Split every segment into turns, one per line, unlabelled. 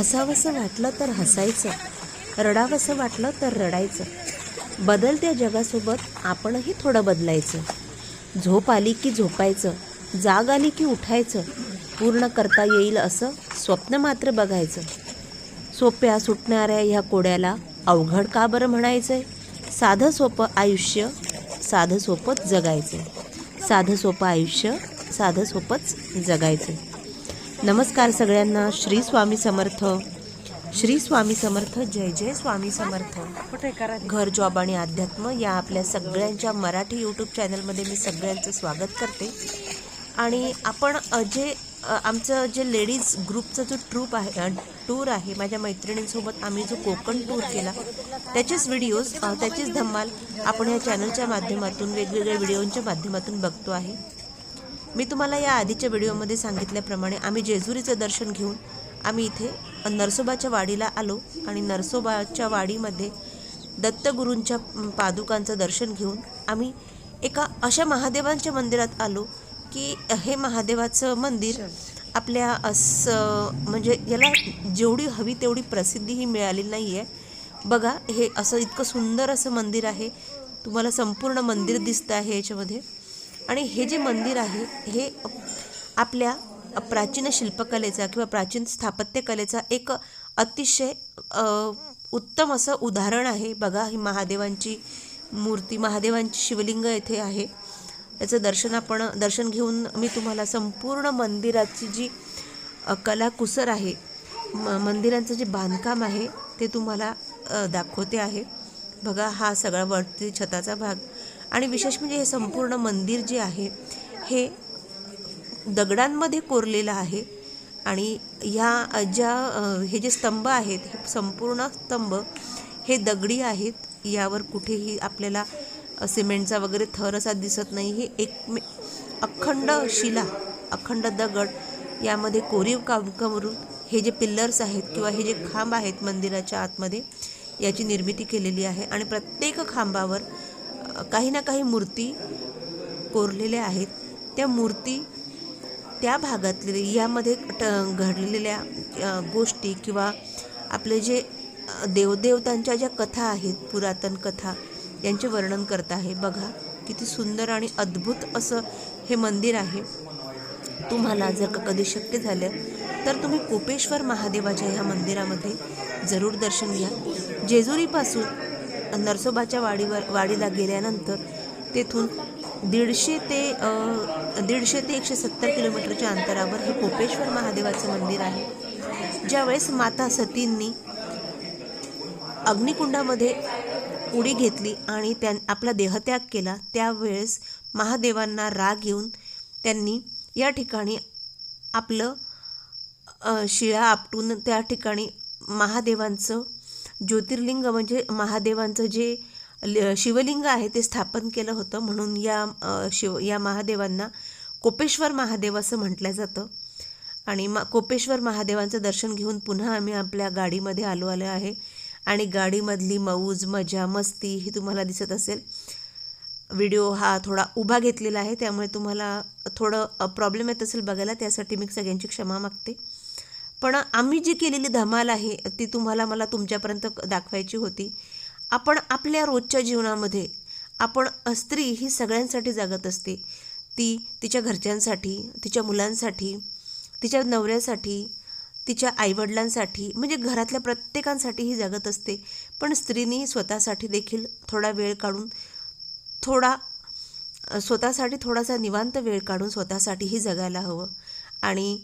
हसावंसं वाटलं तर हसायचं रडावंसं वाटलं तर रडायचं. बदलत्या जगासोबत आपणही थोडं बदलायचं. झोप आली की झोपायचं जाग आली की उठायचं पूर्ण करता येईल असं स्वप्न मात्र बघायचं. सोप्या सुटणाऱ्या ह्या कोड्याला अवघड का बरं म्हणायचं आहे साधं सोपं आयुष्य साधं सोपंच जगायचं. साधं सोपं आयुष्य साधं सोपंच जगायचं. नमस्कार सगळ्यांना. श्री स्वामी समर्थ. श्री स्वामी समर्थ जय जय स्वामी समर्थ.
कुठे
घर जॉब आणि अध्यात्म या आपल्या सगळ्यांच्या मराठी यूट्यूब चॅनलमध्ये मी सगळ्यांचं स्वागत करते. आणि आपण जे आमचं जे लेडीज ग्रुपचा जो ट्रूप आहे टूर आहे माझ्या मैत्रिणींसोबत आम्ही जो कोकण टूर केला त्याचेच व्हिडिओज त्याचीच धम्माल आपण या चॅनलच्या माध्यमातून वेगवेगळ्या व्हिडिओंच्या माध्यमातून बघतो आहे. मी तुम्हाला या आधीच्या व्हिडिओमध्ये सांगितल्याप्रमाणे आम्ही जेजुरीचं दर्शन घेऊन आम्ही इथे नरसोबाच्या वाडीला आलो आणि नरसोबाच्या वाडीमध्ये दत्तगुरूंच्या पादुकांचं दर्शन घेऊन आम्ही एका अशा महादेवांच्या मंदिरात आलो की हे महादेवाचं मंदिर आपल्या असं म्हणजे याला जेवढी हवी तेवढी प्रसिद्धी ही मिळाली नाही आहे बघा हे असं इतकं सुंदर असं मंदिर आहे. तुम्हाला संपूर्ण मंदिर दिसतं आहे याच्यामध्ये. आणि हे जे मंदिर आहे हे आपल्या प्राचीन शिल्पकलेचा किंवा प्राचीन स्थापत्यकलेचा एक अतिशय उत्तम असं उदाहरण आहे. बघा ही महादेवांची मूर्ती महादेवांची शिवलिंग येथे आहे. याचं दर्शन आपण दर्शन घेऊन मी तुम्हाला संपूर्ण मंदिराची जी कलाकुसर आहे म मंदिरांचं जे बांधकाम आहे ते तुम्हाला दाखवते आहे. बघा हा सगळा वरती छताचा भाग. आणि विशेष म्हणजे हे संपूर्ण मंदिर जे आहे हे दगडांमध्ये कोरलेलं आहे आणि ह्या ज्या हे जे स्तंभ आहेत हे संपूर्ण स्तंभ हे दगडी आहेत. यावर कुठेही आपल्याला सिमेंटचा वगैरे थर असा दिसत नाही. हे एक मे- अखंड शिला अखंड दगड यामध्ये कोरीव काम करून हे जे पिल्लर्स आहेत किंवा हे जे खांब आहेत मंदिराच्या आतमध्ये याची निर्मिती केलेली आहे. आणि प्रत्येक खांबावर काही ना काही मूर्ती कोरलेल्या आहेत. त्या मूर्ती त्या भागातले यामध्ये ट घडलेल्या गोष्टी किंवा आपले जे देवदेवतांच्या ज्या कथा आहेत पुरातन कथा यांचे वर्णन करत आहे. बघा किती सुंदर आणि अद्भुत असं हे मंदिर आहे. तुम्हाला जर का कधी शक्य झालं तर तुम्ही कोपेश्वर महादेवाच्या ह्या मंदिरामध्ये जरूर दर्शन घ्या. जेजुरीपासून नरसोबाच्या वाडीवर वाडीला गेल्यानंतर तेथून दीडशे ते दीडशे ते एकशे सत्तर किलोमीटरच्या अंतरावर हे कोपेश्वर महादेवाचं मंदिर आहे. ज्यावेळेस माता सतींनी अग्निकुंडामध्ये उडी घेतली आणि त्यां आपला देहत्याग केला त्यावेळेस महादेवांना राग येऊन त्यांनी या ठिकाणी आपलं शिळा आपटून त्या ठिकाणी महादेवांचं ज्योतिर्लिंग म्हणजे महादेवांचं जे ल- शिवलिंग आहे ते स्थापन केलं होतं. म्हणून या शिव या महादेवांना कोपेश्वर महादेव असं म्हटलं जातं. आणि मा कोपेश्वर महादेवांचं दर्शन घेऊन पुन्हा आम्ही आपल्या गाडीमध्ये आलो आलो आहे. आणि गाडीमधली मौज मजा मस्ती ही तुम्हाला दिसत असेल. व्हिडिओ हा थोडा उभा घेतलेला आहे त्यामुळे तुम्हाला थोडं प्रॉब्लेम येत असेल बघायला त्यासाठी मी सगळ्यांची क्षमा मागते. पण आम्ही जी केलेली धमाल आहे ती तुम्हाला मला तुमच्यापर्यंत दाखवायची होती. आपण आपल्या रोजच्या जीवनामध्ये आपण स्त्री ही सगळ्यांसाठी जगत असते. ती तिच्या घरच्यांसाठी तिच्या मुलांसाठी तिच्या नवऱ्यासाठी तिच्या आईवडिलांसाठी म्हणजे घरातल्या प्रत्येकांसाठी ही जगत असते. पण स्त्रीनी स्वतःसाठी देखील थोडा वेळ काढून थोडा स्वतःसाठी थोडासा निवांत वेळ काढून स्वतःसाठीही जगायला हवं. आणि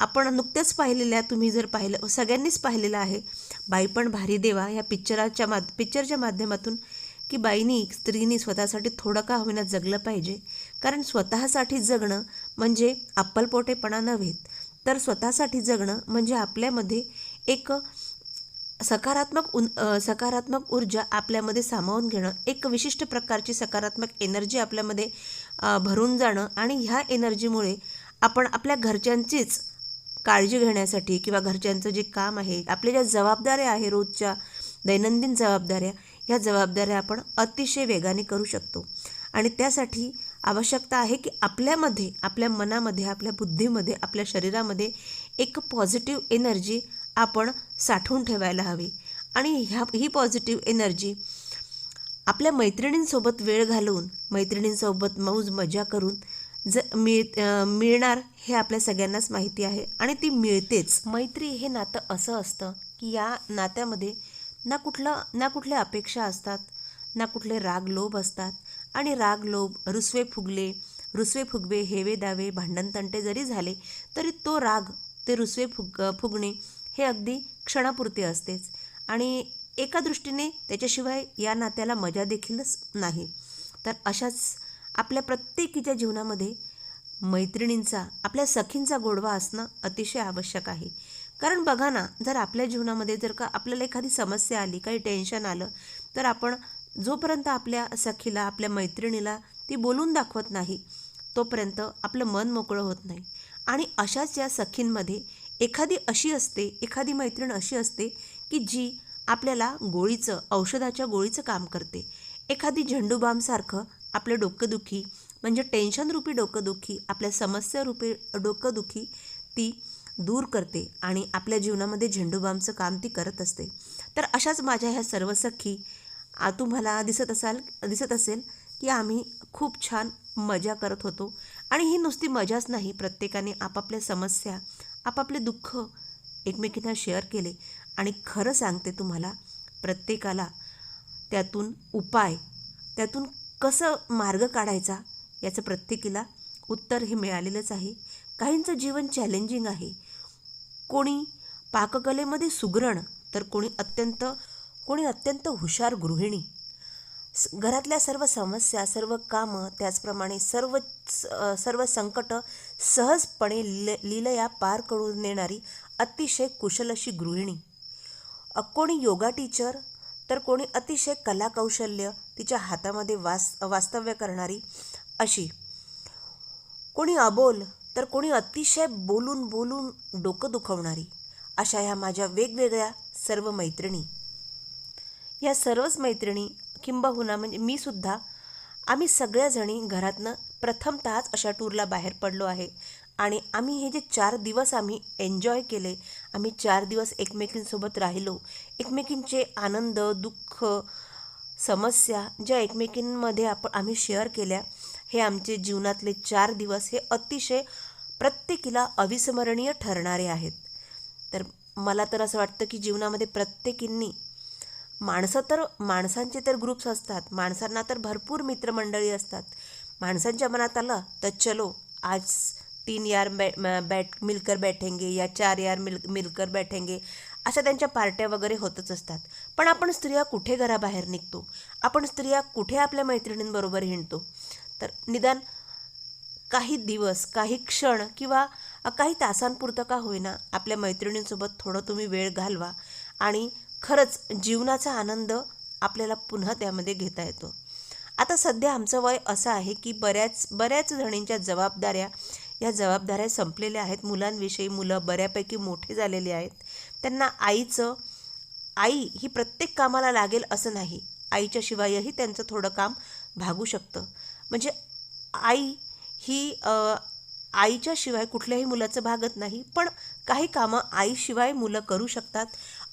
आपण नुकत्याच पाहिलेल्या तुम्ही जर पाहिलं सगळ्यांनीच पाहिलेलं आहे. बाई पण भारी देवा या पिक्चराच्या माध पिक्चरच्या माध्यमातून की बाईनी स्त्रीनी स्वतःसाठी थोडं का होईना जगलं पाहिजे. कारण स्वतःसाठी जगणं म्हणजे अप्पलपोटेपणा नव्हे तर स्वतःसाठी जगणं म्हणजे आपल्यामध्ये एक सकारात्मक उन सकारात्मक ऊर्जा आपल्यामध्ये सामावून घेणं एक विशिष्ट प्रकारची सकारात्मक एनर्जी आपल्यामध्ये भरून जाणं आणि ह्या एनर्जीमुळे आपण आपल्या घरच्यांचीच काळजी घेण्यासाठी किंवा घरच्यांचं जे काम आहे आपल्या ज्या जबाबदाऱ्या आहे रोजच्या दैनंदिन जबाबदाऱ्या ह्या जबाबदाऱ्या आपण अतिशय वेगाने करू शकतो. आणि त्यासाठी आवश्यकता आहे की आपल्यामध्ये आपल्या मनामध्ये आपल्या बुद्धीमध्ये आपल्या शरीरामध्ये एक पॉझिटिव्ह एनर्जी आपण साठवून ठेवायला हवी. आणि ह्या ही पॉझिटिव्ह एनर्जी आपल्या मैत्रिणींसोबत वेळ घालवून मैत्रिणींसोबत मौज मजा करून ज मिळ मिळणार हे आपल्या सगळ्यांनाच माहिती आहे आणि ती मिळतेच. मैत्री हे नातं असं असतं की या नात्यामध्ये ना कुठलं ना कुठल्या अपेक्षा असतात ना कुठले राग लोभ असतात आणि राग लोभ रुसवे फुगले रुसवे फुगवे हेवे दावे भांडण तंटे जरी झाले तरी तो राग ते रुसवे फुग फुगणे हे अगदी क्षणापुरते असतेच. आणि एका दृष्टीने त्याच्याशिवाय या नात्याला मजा देखीलच नाही. तर अशाच आपल्या प्रत्येकीच्या जीवनामध्ये मैत्रिणींचा आपल्या सखींचा गोडवा असणं अतिशय आवश्यक आहे. कारण बघा ना जर आपल्या जीवनामध्ये जर का आपल्याला एखादी समस्या आली काही टेन्शन आलं तर आपण जोपर्यंत आपल्या सखीला आपल्या मैत्रिणीला ती बोलून दाखवत नाही तोपर्यंत आपलं मन मोकळं होत नाही. आणि अशाच या सखींमध्ये एखादी अशी असते एखादी मैत्रीण अशी असते की जी आपल्याला गोळीचं औषधाच्या गोळीचं काम करते. एखादी झेंडूबामसारखं आपलं डोकंदुखी म्हणजे टेन्शनरूपी डोकंदुखी आपल्या समस्यारूपी डोकंदुखी ती दूर करते आणि आपल्या जीवनामध्ये झेंडूबामचं काम ती करत असते. तर अशाच माझ्या ह्या सर्व सखी तुम्हाला दिसत असाल दिसत असेल की आम्ही खूप छान मजा करत होतो. आणि ही नुसती मजाच नाही प्रत्येकाने आपापल्या समस्या आपापले दुःख एकमेकींना शेअर केले. आणि खरं सांगते तुम्हाला प्रत्येकाला त्यातून उपाय त्यातून कसं मार्ग काढायचा याचं प्रत्येकीला उत्तर हे मिळालेलंच आहे. काहींचं जीवन चॅलेंजिंग आहे. कोणी पाककलेमध्ये सुगरण तर कोणी अत्यंत कोणी अत्यंत हुशार गृहिणी. घरातल्या सर्व समस्या सर्व कामं त्याचप्रमाणे सर्व स- सर्व संकट सहजपणे लील लिलया पार करून नेणारी अतिशय कुशल अशी गृहिणी. कोणी योगा टीचर तर कोणी अतिशय कलाकौशल्य तिच्या हातामध्ये वास वास्तव्य करणारी अशी. कोणी अबोल तर कोणी अतिशय बोलून बोलून डोकं दुखवणारी अशा ह्या माझ्या वेगवेगळ्या सर्व मैत्रिणी. या सर्वच मैत्रिणी किंबहुना म्हणजे मी सुद्धा आम्ही सगळ्याजणी घरातनं प्रथमतःच अशा टूरला बाहेर पडलो आहे आणि आम्ही हे जे चार दिवस आम्ही एन्जॉय केले आम्ही चार दिवस एकमेकींसोबत राहिलो एकमेकींचे आनंद दुःख समस्या ज्या एकमेकींमध्ये आपण आम्ही शेअर केल्या हे आमचे जीवनातले चार दिवस हे अतिशय प्रत्येकीला अविस्मरणीय ठरणारे आहेत. तर मला तर असं वाटतं की जीवनामध्ये प्रत्येकींनी माणसं तर माणसांचे तर ग्रुप्स असतात माणसांना तर भरपूर मित्रमंडळी असतात. माणसांच्या मनात आलं तर चलो आज तीन यार बै बॅट बैठ मिलकर बैठेंगे या चार यार मिल मिलकर बैठेंगे. अशा त्यांच्या पार्ट्या वगैरे होतच असतात. पण आपण स्त्रिया कुठे घराबाहेर निघतो? आपण स्त्रिया कुठे आपल्या मैत्रिणींबरोबर हिंडतो? तर निदान काही दिवस काही क्षण किंवा काही तासांपुरतं का होईना आपल्या मैत्रिणींसोबत थोडं तुम्ही वेळ घालवा आणि खरंच जीवनाचा आनंद आपल्याला पुन्हा त्यामध्ये घेता येतो. आता सध्या आमचं वय असं आहे की बऱ्याच बऱ्याच जणींच्या जबाबदाऱ्या या जबाबदाऱ्या संपलेल्या आहेत. मुलांविषयी मुलं बऱ्यापैकी मोठे झालेले आहेत. त्यांना आईचं आई ही प्रत्येक कामाला लागेल असं नाही. आईच्या शिवायही त्यांचं थोडं काम भागू शकतं. म्हणजे आई ही आईच्या शिवाय कुठल्याही मुलाचं भागत नाही पण काही कामं आईशिवाय मुलं करू शकतात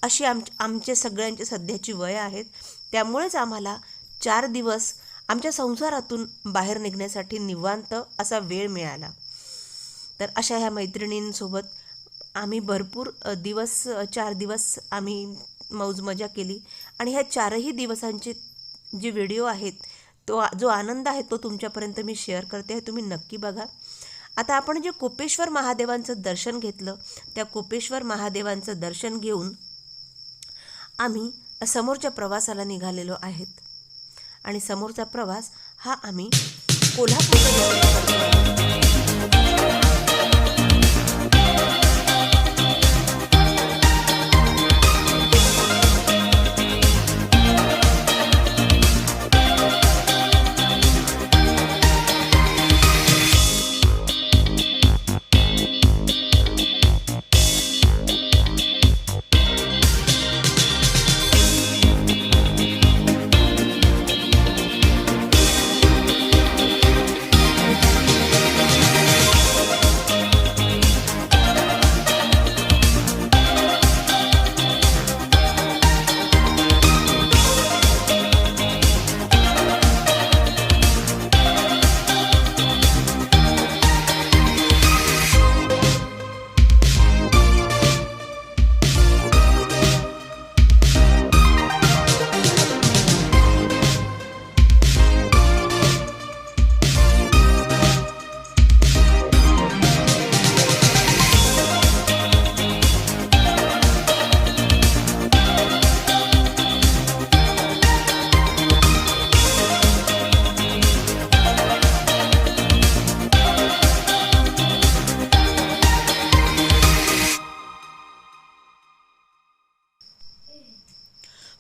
अशी आम आमचे सगळ्यांचे सध्याची वय आहेत. त्यामुळेच आम्हाला चार दिवस आमच्या संसारातून बाहेर निघण्यासाठी निवांत असा वेळ मिळाला. तर अशा ह्या मैत्रिणींसोबत आम्ही भरपूर दिवस चार दिवस आम्ही मौज मजा केली. आणि ह्या चारही दिवसांचे जे व्हिडिओ आहेत तो जो आनंद आहे तो तुमच्यापर्यंत मी शेअर करते आहे. तुम्ही नक्की बघा. आता आपण जे कोपेश्वर महादेवांचं दर्शन घेतलं त्या कोपेश्वर महादेवांचं दर्शन घेऊन आम्ही समोरच्या प्रवासाला निघालेलो आहेत. आणि समोरचा प्रवास हा आम्ही कोल्हापूर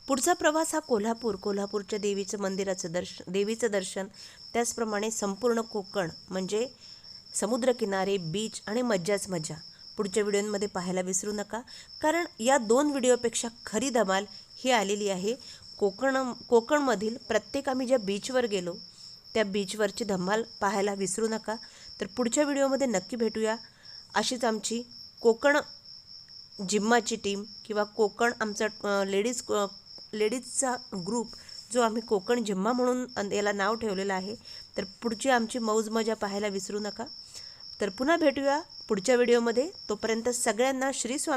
पुढचा प्रवास हा कोल्हापूर कोल्हापूरच्या देवीचं मंदिराचं दर्श देवीचं दर्शन त्याचप्रमाणे संपूर्ण कोकण म्हणजे समुद्रकिनारे बीच आणि मज्जाच मजा पुढच्या व्हिडिओमध्ये पाहायला विसरू नका कारण या दोन व्हिडिओपेक्षा खरी धमाल ही आलेली आहे. कोकण कोकणमधील प्रत्येक आम्ही ज्या बीचवर गेलो त्या बीचवरची धमाल पाहायला विसरू नका. तर पुढच्या व्हिडिओमध्ये नक्की भेटूया. अशीच आमची कोकण जिम्माची टीम किंवा कोकण आमचा लेडीज लेडीजचा ग्रुप जो आम्ही कोकण जिम्मा म्हणून याला नाव ठेवलेलं आहे. तर पुढची आमची मौज मजा पाहायला विसरू नका. तर पुन्हा भेटूया पुढच्या व्हिडिओमध्ये. तोपर्यंत सगळ्यांना श्री स्वामी